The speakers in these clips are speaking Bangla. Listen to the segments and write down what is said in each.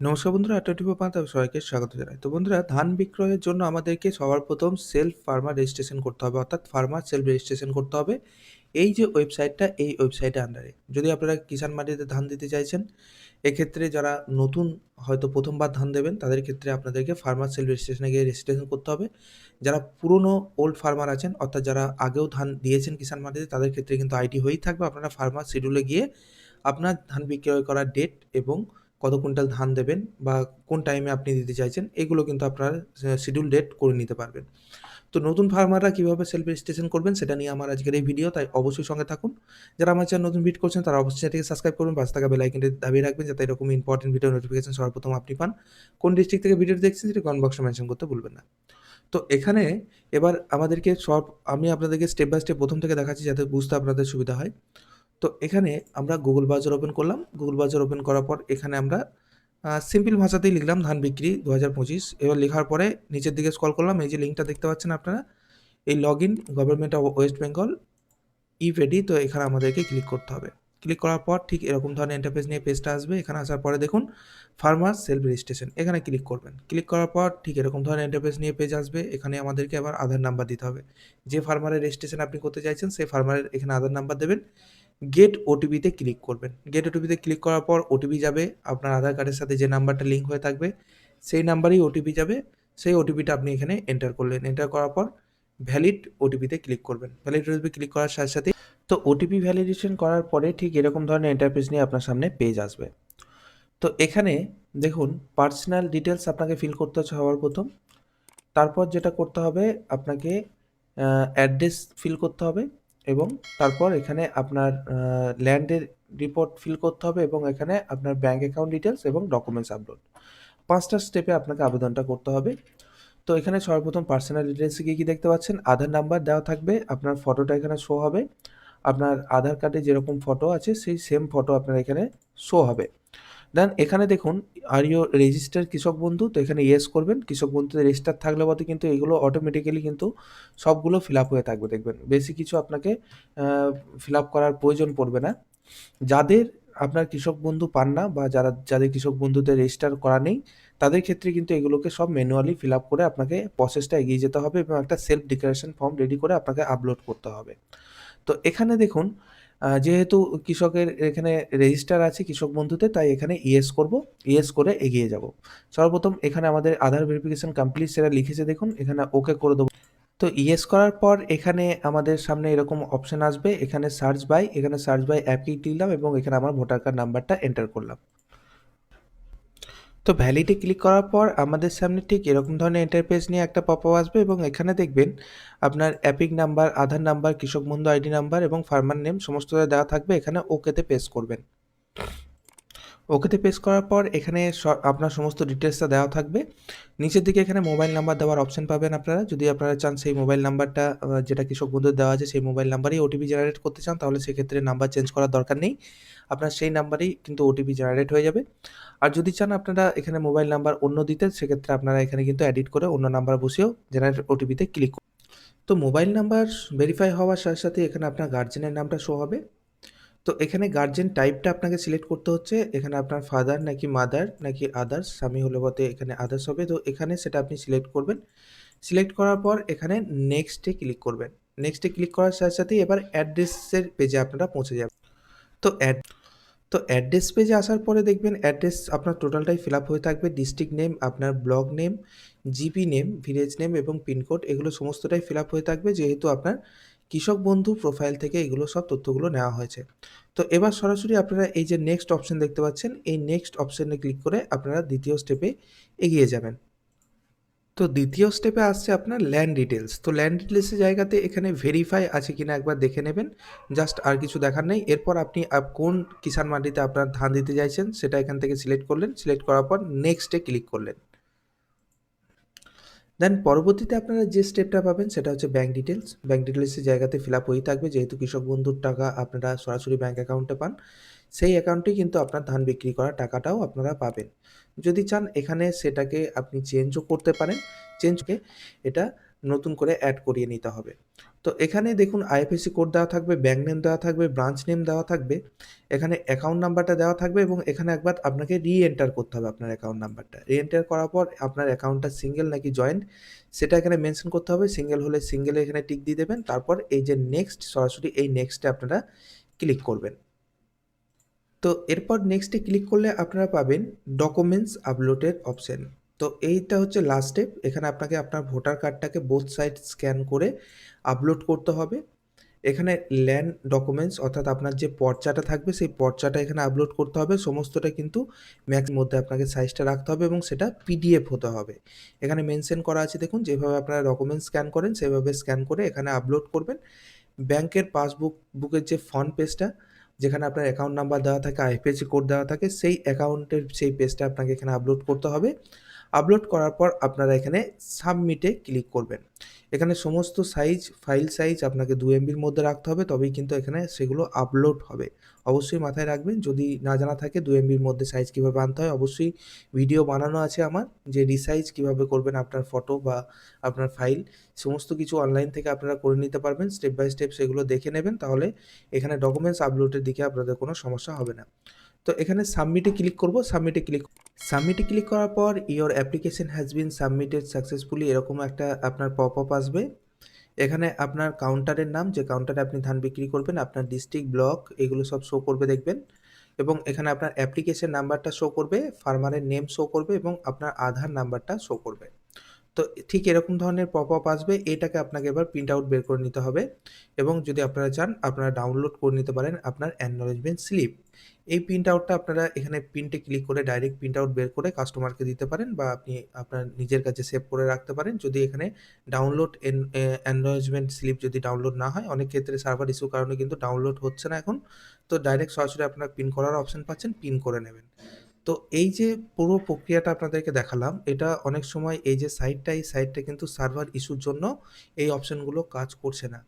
নমস্কার বন্ধুরা টোয়েন্টি ফোর পাঁচ সবাইকে স্বাগত জানাই। তো বন্ধুরা, ধান বিক্রয়ের জন্য আমাদেরকে সবার প্রথম সেলফ ফার্মার রেজিস্ট্রেশন করতে হবে, অর্থাৎ ফার্মার সেলফ রেজিস্ট্রেশন করতে হবে। এই যে ওয়েবসাইটটা এই ওয়েবসাইটের আন্ডারে যদি আপনারা কিষাণ মান্ডিতে ধান দিতে চাইছেন, এক্ষেত্রে যারা নতুন হয়তো প্রথমবার ধান দেবেন, তাদের ক্ষেত্রে আপনাদেরকে ফার্মার সেলফ রেজিস্ট্রেশনে গিয়ে রেজিস্ট্রেশন করতে হবে। যারা পুরনো ওল্ড ফার্মার আছেন, অর্থাৎ যারা আগেও ধান দিয়েছেন কিষাণ মান্ডিতে তাদের ক্ষেত্রে কিন্তু আইডি হয়েই থাকবে। আপনারা ফার্মার শিডিউলে গিয়ে আপনার ধান বিক্রয় করার ডেট এবং কত কুইন্টাল ধান দেবেন বা কোন টাইমে আপনি দিতে চাইছেন, এগুলো কিন্তু আপনার শিডিউল ডেট করে নিতে পারবেন। তো নতুন ফার্মাররা কীভাবে সেলফ রেজিস্ট্রেশন করবেন সেটা নিয়ে আমার আজকের এই ভিডিও তাই অবশ্যই সঙ্গে থাকুন। যারা আমার চ্যানেল নতুন ভিড করছেন, তারা অবশ্যই চ্যানেলটিকে সাবস্ক্রাইব করবেন, পাশে থাকা বেলাইকনটি দাবিয়ে রাখবেন, যাতে এরকম ইম্পর্টেন্ট ভিডিও নোটিফিকেশন সর্বপ্রথম আপনি পান। কোন ডিস্ট্রিক্ট থেকে ভিডিও দেখছেন, সেটা কমেন্ট বক্সে মেনশন করতে ভুলবেন না। তো এখানে এবার আমাদেরকে সব, আমি আপনাদেরকে স্টেপ বাই স্টেপ প্রথম থেকে দেখাচ্ছি, যাতে বুঝতে আপনাদের সুবিধা হয়। তো এখানে আমরা গুগল বাজার ওপেন করলাম। গুগল বাজার ওপেন করার পর এখানে আমরা সিম্পল ভাষাতেই লিখলাম ধান বিক্রি দু হাজার পঁচিশ। এবার লেখার পরে নিচের দিকে স্কল করলাম, এই যে লিঙ্কটা দেখতে পাচ্ছেন আপনারা? এই log in government of West Bengal e paddy তো এখানে আমাদেরকে ক্লিক করতে হবে। ক্লিক করার পর ঠিক এরকম ধরনের ইন্টারফেস নিয়ে পেজটা আসবে। এখানে আসার পরে দেখুন ফার্মার সেলফ রেজিস্ট্রেশন এখানে ক্লিক করবেন। ক্লিক করার পর ঠিক এরকম ধরনের ইন্টারফেস নিয়ে পেজ আসবে। এখানে আমাদেরকে আবার আধার নাম্বার দিতে হবে। যে ফার্মারের রেজিস্ট্রেশন আপনি করতে চাইছেন, সেই ফার্মারের এখানে আধার নাম্বার দেবেন। গেট ওটিপিতে ক্লিক করবেন। গেট ওটিপিতে ক্লিক করার পর ওটিপি যাবে আপনার আধার কার্ডের সাথে যে নাম্বারটা লিঙ্ক হয়ে থাকবে, সেই নাম্বারেই ওটিপি যাবে। সেই ওটিপিটা আপনি এখানে এন্টার করলেন। এন্টার করার পর ভ্যালিড ওটিপিতে ক্লিক করবেন। ভ্যালিড ওটিপি ক্লিক করার সাথে সাথে তো ওটিপি ভ্যালিডেশন করার পরে ঠিক এরকম ধরনের ইন্টারফেস নিয়ে আপনার সামনে পেজ আসবে। তো এখানে দেখুন পার্সোনাল ডিটেলস আপনাকে ফিল করতে হচ্ছে হওয়ার প্রথম। তারপর যেটা করতে হবে, আপনাকে অ্যাড্রেস ফিল করতে হবে। এবং তারপর এখানে আপনার ল্যান্ডের রিপোর্ট ফিল করতে হবে এবং এখানে আপনার ব্যাঙ্ক অ্যাকাউন্ট ডিটেলস এবং ডকুমেন্টস আপলোড পাঁচটা স্টেপে আপনাকে আবেদনটা করতে হবে। তো এখানে সর্বপ্রথম পার্সোনাল ডিটেলসে গিয়ে কী দেখতে পাচ্ছেন? আধার নাম্বার দেওয়া থাকবে, আপনার ফটোটা এখানে শো হবে। আপনার আধার কার্ডে যেরকম ফটো আছে, সেই সেম ফটো আপনার এখানে শো হবে। দেন এখানে দেখুন আর ইউ রেজিস্টার কৃষক বন্ধু? তো এখানে ইয়েস করবেন। কৃষক বন্ধুতে রেজিস্টার থাকলে বলতে কিন্তু এগুলো অটোমেটিক্যালি কিন্তু সবগুলো ফিল আপ হয়ে থাকবে। দেখবেন, বেশি কিছু আপনাকে ফিল আপ করার প্রয়োজন পড়বে না। যাদের আপনার কৃষক বন্ধু পান না বা যারা, যাদের কৃষক বন্ধুতে রেজিস্টার করা নেই, তাদের ক্ষেত্রে কিন্তু এগুলোকে সব ম্যানুয়ালি ফিল আপ করে আপনাকে প্রসেসটা এগিয়ে যেতে হবে এবং একটা সেলফ ডিক্লারেশন ফর্ম রেডি করে আপনাকে আপলোড করতে হবে। তো এখানে দেখুন যেহেতু কৃষকের এখানে রেজিস্টার আছে কৃষক বন্ধুতে, তাই এখানে ইয়েস করব। ইয়েস করে এগিয়ে যাব। সর্বপ্রথম এখানে আমাদের আধার ভেরিফিকেশন কমপ্লিট সেটা লিখেছে দেখুন, এখানে ওকে করে দেবো। তো ইয়েস করার পর এখানে আমাদের সামনে এরকম অপশান আসবে, এখানে সার্চ বাই এখানে সার্চ বাই অ্যাপই দিলাম এবং এখানে আমার ভোটার কার্ড নাম্বারটা এন্টার করলাম। তো ভ্যালিডে ক্লিক করার পর আমাদের সামনে ঠিক এরকম ধরনের ইন্টারপেজ নিয়ে একটা পপ আসবে এবং এখানে দেখবেন আপনার অ্যাপিক নাম্বার আধার নাম্বার কৃষক বন্ধু আইডি নাম্বার এবং ফার্মার নেম সমস্ত দেওয়া থাকবে। এখানে ওকেতে পেস করবেন। ওকেতে পেস করার পর এখানে আপনার সমস্ত ডিটেলসটা দেওয়া থাকবে। নিচের দিকে এখানে মোবাইল নাম্বার দেওয়ার অপশন পাবেন আপনারা। যদি আপনারা চান সেই মোবাইল নাম্বারটা যেটা কৃষক বন্ধুর দেওয়া আছে সেই মোবাইল নাম্বারেই ওটিপি জেনারেট করতে চান, তাহলে সেক্ষেত্রে নাম্বার চেঞ্জ করার দরকার নেই। আপনার সেই নাম্বারেই কিন্তু ওটিপি জেনারেট হয়ে যাবে। আর যদি চান আপনারা এখানে মোবাইল নাম্বার অন্য দিতে, সেক্ষেত্রে আপনারা এখানে কিন্তু এডিট করে অন্য নাম্বার বসেও জেনারেট ওটিপিতে ক্লিক তো মোবাইল নাম্বার ভেরিফাই হওয়ার সাথে সাথে এখানে আপনার গার্জেনের নামটা শো হবে। তো এখানে গার্জেন টাইপটা আপনাকে সিলেক্ট করতে হচ্ছে। এখানে আপনার ফাদার নাকি মাদার নাকি আদার্স স্বামী হলে বলতে এখানে আদার্স হবে। তো এখানে সেটা আপনি সিলেক্ট করবেন। সিলেক্ট করার পর এখানে নেক্সটে ক্লিক করবেন। নেক্সটে ক্লিক করার সাথে সাথেই এবার অ্যাড্রেসের পেজে আপনারা পৌঁছে যাবেন। তো অ্যাড তো অ্যাড্রেস পেজে আসার পরে দেখবেন অ্যাড্রেস আপনার টোটালটাই ফিল আপ হয়ে থাকবে। ডিস্ট্রিক্ট নেম আপনার block name GP name village name এবং পিনকোড এগুলো সমস্তটাই ফিল আপ হয়ে থাকবে। যেহেতু আপনার কৃষক বন্ধু প্রোফাইল থেকে এগুলো সব তথ্যগুলো নেওয়া হয়েছে। তো এবার সরাসরি আপনারা এই যে নেক্সট অপশন দেখতে পাচ্ছেন, এই নেক্সট অপশানে ক্লিক করে আপনারা দ্বিতীয় স্টেপে এগিয়ে যাবেন। তো দ্বিতীয় স্টেপে আসছে আপনার ল্যান্ড ডিটেলস তো ল্যান্ড ডিটেলসের জায়গাতে এখানে ভেরিফাই আছে কিনা একবার দেখে নেবেন। জাস্ট আর কিছু দেখার নেই। এরপর আপনি কোন কিষাণ মান্ডিতে আপনার ধান দিতে চাইছেন, সেটা এখান থেকে সিলেক্ট করলেন। সিলেক্ট করার পর নেক্সটে ক্লিক করলেন। দেন পরবর্তীতে আপনারা যে স্টেপটা পাবেন সেটা হচ্ছে ব্যাঙ্ক ডিটেলস ব্যাঙ্ক ডিটেলসের জায়গাতে ফিল আপ হয়েই থাকবে। যেহেতু কৃষক বন্ধুর টাকা আপনারা সরাসরি ব্যাঙ্ক অ্যাকাউন্টে পান, সেই অ্যাকাউন্টেই কিন্তু আপনার ধান বিক্রি করা টাকাটাও আপনারা পাবেন। যদি চান এখানে সেটাকে আপনি চেঞ্জও করতে পারেন। চেঞ্জকে এটা নতুন করে অ্যাড করিয়ে নিতে হবে। তো এখানে দেখুন আইএফএসসি কোড দেওয়া থাকবে ব্যাঙ্ক নেম দেওয়া থাকবে ব্রাঞ্চ নেম দেওয়া থাকবে, এখানে অ্যাকাউন্ট নাম্বারটা দেওয়া থাকবে এবং এখানে একবার আপনাকে রি এন্টার করতে হবে আপনার অ্যাকাউন্ট নাম্বারটা রি এন্টার করার পর আপনার অ্যাকাউন্টটা সিঙ্গেল নাকি জয়েন্ট সেটা এখানে মেনশন করতে হবে। সিঙ্গেল হলে সিঙ্গেলে এখানে টিক দিয়ে দেবেন, তারপর এই যে নেক্সট সরাসরি এই নেক্সটে আপনারা ক্লিক করবেন। তো এরপর নেক্সটে ক্লিক করলে আপনারা পাবেন ডকুমেন্টস আপলোডের অপশন তো এইটা হচ্ছে লাস্ট স্টেপ এখানে আপনাকে আপনার ভোটার কার্ডটাকে বোথ সাইড স্ক্যান করে আপলোড করতে হবে। এখানে ল্যান্ড ডকুমেন্টস অর্থাৎ আপনার যে পর্চাটা থাকবে, সেই পর্চাটা এখানে আপলোড করতে হবে। সমস্তটা কিন্তু ম্যাক্স মধ্যে আপনাকে সাইজটা রাখতে হবে এবং সেটা পিডিএফ হতে হবে। এখানে মেনশন করা আছে, দেখুন, যেভাবে আপনারা ডকুমেন্টস স্ক্যান করেন, সেভাবে স্ক্যান করে এখানে আপলোড করবেন। ব্যাংকের পাসবুক বুকের যে ফ্রন্ট পেজটা যেখানে আপনার অ্যাকাউন্ট নাম্বার দেওয়া থাকে আইপিএসসি কোড দেওয়া থাকে, সেই অ্যাকাউন্টের সেই পেজটা আপনাকে এখানে আপলোড করতে হবে। আপলোড করার পর আপনারা এখানে সাবমিটে ক্লিক করবেন। এখানে সমস্ত সাইজ ফাইল সাইজ আপনাকে দু এমবির মধ্যে রাখতে হবে, তবেই কিন্তু এখানে সেগুলো আপলোড হবে। অবশ্যই মাথায় রাখবেন, যদি না জানা থাকে দু এমবির মধ্যে সাইজ কীভাবে আনতে হয়, অবশ্যই ভিডিও বানানো আছে আমার, যে রিসাইজ কীভাবে করবেন আপনার ফটো বা আপনার ফাইল সমস্ত কিছু অনলাইন থেকে আপনারা করে নিতে পারবেন স্টেপ বাই স্টেপ সেগুলো দেখে নেবেন, তাহলে এখানে ডকুমেন্টস আপলোডের দিকে আপনাদের কোনো সমস্যা হবে না। তো এখানে সাবমিটে ক্লিক করব সাবমিটে ক্লিক সাবমিটে ক্লিক করার পর your application has been submitted successfully এরকম একটা আপনার পপ আপ আসবে। এখানে আপনার কাউন্টারের নাম, যে কাউন্টারে আপনি ধান বিক্রি করবেন, আপনার ডিস্ট্রিক্ট ব্লক এগুলো সব শো করবে দেখবেন। এবং এখানে আপনার অ্যাপ্লিকেশন নাম্বারটা শো করবে ফার্মারের নেম শো করবে এবং আপনার আধার নাম্বারটা শো করবে। তো ঠিক এরকম ধরনের পপ আপ আসবে, এটাকে আপনাকে এবার প্রিন্ট আউট বের করে নিতে হবে। এবং যদি আপনারা চান, আপনারা ডাউনলোড করে নিতে পারেন আপনার অ্যাকনোলেজমেন্ট স্লিপ এই প্রিন্ট আউটটা আপনারা এখানে প্রিন্টে ক্লিক করে ডাইরেক্ট প্রিন্ট আউট বের করে কাস্টমারকে দিতে পারেন বা আপনি আপনার নিজের কাছে সেভ করে রাখতে পারেন। যদি এখানে ডাউনলোড অ্যাকনোলেজমেন্ট স্লিপ যদি ডাউনলোড না হয়, অনেক ক্ষেত্রে সার্ভার ইস্যুর কারণে কিন্তু ডাউনলোড হচ্ছে না এখন। তো ডাইরেক্ট সরাসরি আপনারা পিন করার অপশন পাচ্ছেন পিন করে নেবেন। তো এই যে পুরো প্রক্রিয়াটা আপনাদেরকে দেখালাম, এটা অনেক সময় এই যে সাইটটা এই সাইটটা কিন্তু সার্ভার ইস্যুর জন্য এই অপশনগুলো কাজ করছে না।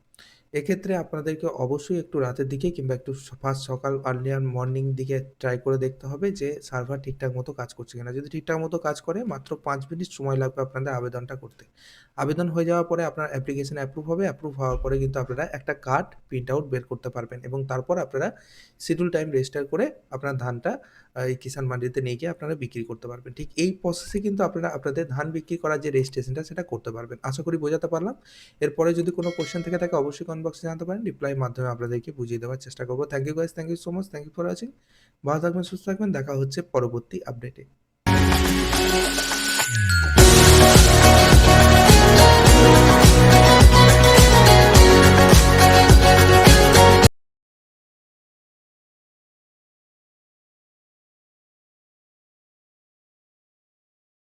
এক্ষেত্রে আপনাদেরকে অবশ্যই একটু রাতের দিকে কিংবা একটু ফার্স্ট সকাল আর্লিয়ার মর্নিং দিকে ট্রাই করে দেখতে হবে যে সার্ভার ঠিকঠাক মতো কাজ করছে কিনা। যদি ঠিকঠাক মতো কাজ করে, মাত্র পাঁচ মিনিট সময় লাগবে আপনাদের আবেদনটা করতে। আবেদন হয়ে যাওয়ার পরে আপনার অ্যাপ্লিকেশন অ্যাপ্রুভ হবে। অ্যাপ্রুভ হওয়ার পরে কিন্তু আপনারা একটা কার্ড প্রিন্ট আউট বের করতে পারবেন এবং তারপর আপনারা শিডিউল টাইম রেজিস্টার করে আপনার ধানটা এই কিষাণ মান্ডিতে নিয়ে গিয়ে আপনারা বিক্রি করতে পারবেন। ঠিক এই প্রসেসে কিন্তু আপনারা, আপনাদের ধান বিক্রি করার যে রেজিস্ট্রেশনটা সেটা করতে পারবেন। আশা করি বোঝাতে পারলাম। এরপরে যদি কোনো কোয়েশ্চেন থেকে থাকে, অবশ্যই কমেন্ট বক্সে জানাতে পারেন। রিপ্লাইয়ের মাধ্যমে আপনাদেরকে বুঝিয়ে দেওয়ার চেষ্টা করব। Thank you guys thank you so much thank you for watching ভালো থাকবেন, সুস্থ থাকবেন। দেখা হচ্ছে পরবর্তী আপডেটে